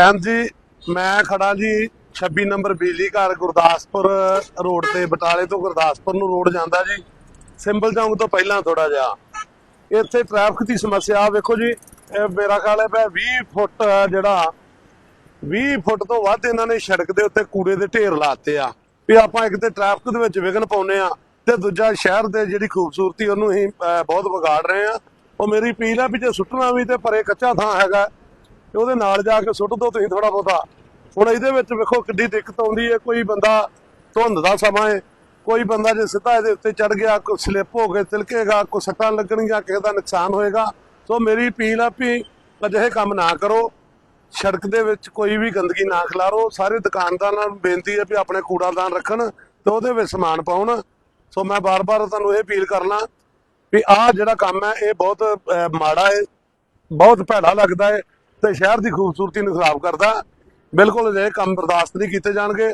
ਹਾਂਜੀ ਮੈਂ ਖੜਾ ਜੀ 26 ਨੰਬਰ ਬਿਜਲੀ ਘਰ ਗੁਰਦਾਸਪੁਰ ਰੋਡ ਤੇ, ਬਟਾਲੇ ਤੋਂ ਗੁਰਦਾਸਪੁਰ ਨੂੰ ਰੋਡ ਜਾਂਦਾ ਜੀ। ਸਿੰਬਲ ਚੌਂਕ ਤੋਂ ਪਹਿਲਾਂ ਥੋੜਾ ਜਿਹਾ। ਇੱਥੇ ਟ੍ਰੈਫਿਕ ਦੀ ਸਮੱਸਿਆ ਵੇਖੋ ਜੀ ਮੇਰਾ ਖਿਆਲ ਹੈ ਵੀ 20 ਫੁੱਟ ਜਿਹੜਾ 20 ਫੁੱਟ ਤੋਂ ਵੱਧ ਇਹਨਾਂ ਨੇ ਸੜਕ ਦੇ ਉੱਤੇ ਕੂੜੇ ਦੇ ਢੇਰ ਲਾਤੇ ਆ। ਵੀ ਆਪਾਂ ਇੱਕ ਤੇ ਟ੍ਰੈਫਿਕ ਦੇ ਵਿੱਚ ਵਿਘਨ ਪਾਉਨੇ ਆ, ਤੇ ਦੂਜਾ ਸ਼ਹਿਰ ਦੇ ਜਿਹੜੀ ਖੂਬਸੂਰਤੀ ਉਹਨੂੰ ਅਸੀਂ ਬਹੁਤ ਵਿਗਾੜ ਰਹੇ ਆ। ਉਹ ਮੇਰੀ ਅਪੀਲ ਆ ਵੀ ਜੇ ਸੁੱਟਣਾ ਵੀ ਤੇ ਪਰੇ ਕੱਚਾ ਥਾਂ ਹੈਗਾ ਤੇ ਉਹਦੇ ਨਾਲ ਜਾ ਕੇ ਸੁੱਟ ਦੋ ਤੁਸੀਂ ਥੋੜਾ ਬਹੁਤਾ। ਹੁਣ ਇਹਦੇ ਵਿੱਚ ਵੇਖੋ ਕਿੱਡੀ ਦਿੱਕਤ ਆਉਂਦੀ ਹੈ, ਕੋਈ ਬੰਦਾ ਧੁੰਦ ਦਾ ਸਮਾਂ ਹੈ, ਕੋਈ ਬੰਦਾ ਜੇ ਸਿੱਧਾ ਇਹਦੇ ਉੱਤੇ ਚੜ ਗਿਆ, ਕੋਈ ਸਲਿੱਪ ਹੋ ਕੇ ਤਿਲਕੇਗਾ, ਕੋਈ ਸੱਟਾਂ ਲੱਗਣਗੀਆਂ, ਕਿਸੇ ਦਾ ਨੁਕਸਾਨ ਹੋਏਗਾ। ਸੋ ਮੇਰੀ ਅਪੀਲ ਆ ਵੀ ਅਜਿਹੇ ਕੰਮ ਨਾ ਕਰੋ। ਸੜਕ ਦੇ ਵਿੱਚ ਕੋਈ ਵੀ ਗੰਦਗੀ ਨਾ ਖਿਲਾਰੋ। ਸਾਰੇ ਦੁਕਾਨਦਾਰਾਂ ਨੂੰ ਬੇਨਤੀ ਹੈ ਵੀ ਆਪਣੇ ਕੂੜਾਦਾਨ ਰੱਖਣ ਤੇ ਉਹਦੇ ਵਿੱਚ ਸਮਾਨ ਪਾਉਣ। ਸੋ ਮੈਂ ਬਾਰ-ਬਾਰ ਤੁਹਾਨੂੰ ਇਹ ਅਪੀਲ ਕਰਨਾ ਵੀ ਆਹ ਜਿਹੜਾ ਕੰਮ ਹੈ, ਇਹ ਬਹੁਤ ਮਾੜਾ ਹੈ, ਬਹੁਤ ਭੈੜਾ ਲੱਗਦਾ ਹੈ। ਤੇ ਸ਼ਹਿਰ ਦੀ ਖੂਬਸੂਰਤੀ ਨੂੰ ਖਰਾਬ ਕਰਦਾ। ਬਿਲਕੁਲ ਅਜਿਹੇ ਕੰਮ ਬਰਦਾਸ਼ਤ ਨਹੀਂ ਕੀਤੇ ਜਾਣਗੇ।